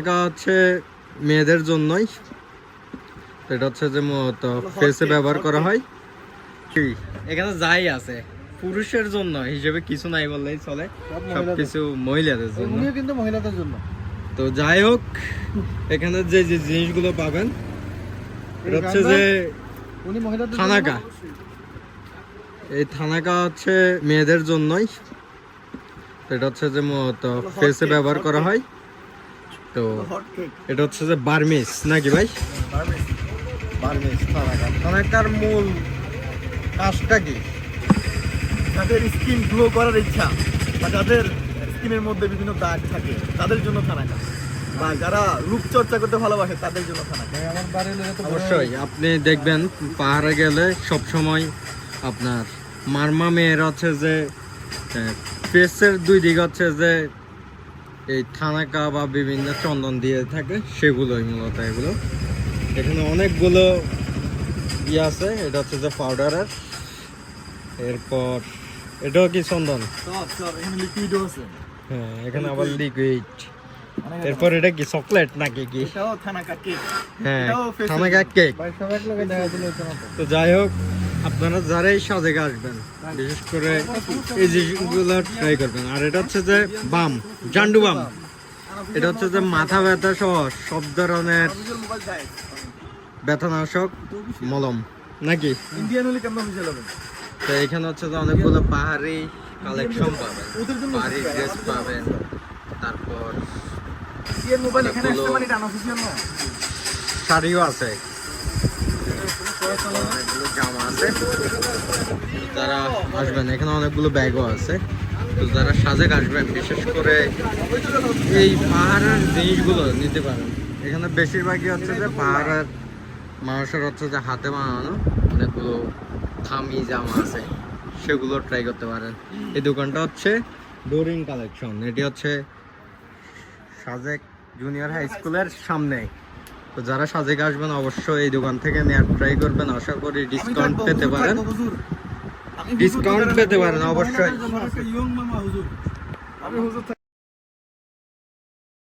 এটা হচ্ছে মেয়েদের জন্যই। এটা হচ্ছে যে মূলত ফেসে ব্যবহার করা হয়। কি এখানে যাই আছে। পুরুষের জন্য হিসেবে কিছু নাই বললেই চলে। সবকিছু মহিলাদের জন্য। কিন্তু মহিলাদের জন্য। তো যাই হোক এখানে যে যে জিনিসগুলো পাবেন এটা হচ্ছে যে উনি মহিলাদের থানাকা। এই থানাকা হচ্ছে মেয়েদের জন্যই। এটা হচ্ছে যে মূলত ফেসে ব্যবহার করা হয়। তো এটা হচ্ছে যে বার্মিস নাকি ভাই? বার্মিস মূল কাজটা কি? যাদের স্কিন গ্লো করার ইচ্ছা বা যাদের স্কিনের মধ্যে বিভিন্ন দাগ থাকে তাদের জন্য থানাকা বা যারা রূপচর্চা করতে ভালোবাসে তাদের জন্য থানাকা অবশ্যই আপনি দেখবেন পাহাড়ে গেলে সব সময় আপনার মারমা মেয়ের হচ্ছে যে ফেসের দুই দিক হচ্ছে যে এই থানাকা বা বিভিন্ন চন্দন দিয়ে থাকে সেগুলোই মূলত এগুলো। এখানে অনেকগুলো ইয়ে আছে এটা হচ্ছে যে পাউডারের এরপর এটাও কি চন্দন? লিকুইডও আছে। হ্যাঁ এখানে আবার লিকুইড এরপর এটা কি চকলেট নাকি কি? হ্যাঁ থানাকা কেক। তো যাই হোক আপনারা যারাই সাজেকে আসবেন বিশেষ করে এই জিনিসগুলো ট্রাই করবেন। আর এটা হচ্ছে যে বাম জান্ডু বাম। এটা হচ্ছে যে মাথা ব্যথা সহ সব ধরনের ব্যথানাশক মলম। নাকি? ইন্ডিয়ান হলে কেমন বুঝে যাবে তো এখানে হচ্ছে যে অনেকগুলো পাহাড়ি কালেকশন পাবেন। পাহাড়ি ড্রেস পাবেন। তারপর মোবাইল এখানে মানে এটা অফিসিয়াল না শাড়িও আছে। অনেকগুলো আসবেন, এখানে অনেকগুলো ব্যাগও আছে। তো যারা সাজেক আসবেন, বিশেষ করে এই পাহাড়ের জিনিসগুলো নিতে পারেন। এখানে বেশিরভাগই হচ্ছে যে পাহাড়ের মানুষের হচ্ছে যে হাতে বানানো অনেকগুলো থামি জামা আছে, সেগুলো ট্রাই করতে পারেন। এই দোকানটা হচ্ছে ডোরিং কালেকশন। এটি হচ্ছে সাজেক জুনিয়র হাই স্কুলের সামনে। তো যারা সাজেকে আসবেন অবশ্যই এই দোকান থেকে নেওয়ার ট্রাই করবেন। আশা করি ডিসকাউন্ট পেতে পারেন। ডিসকাউন্ট পেতে পারেন অবশ্যই। আমি হুজুর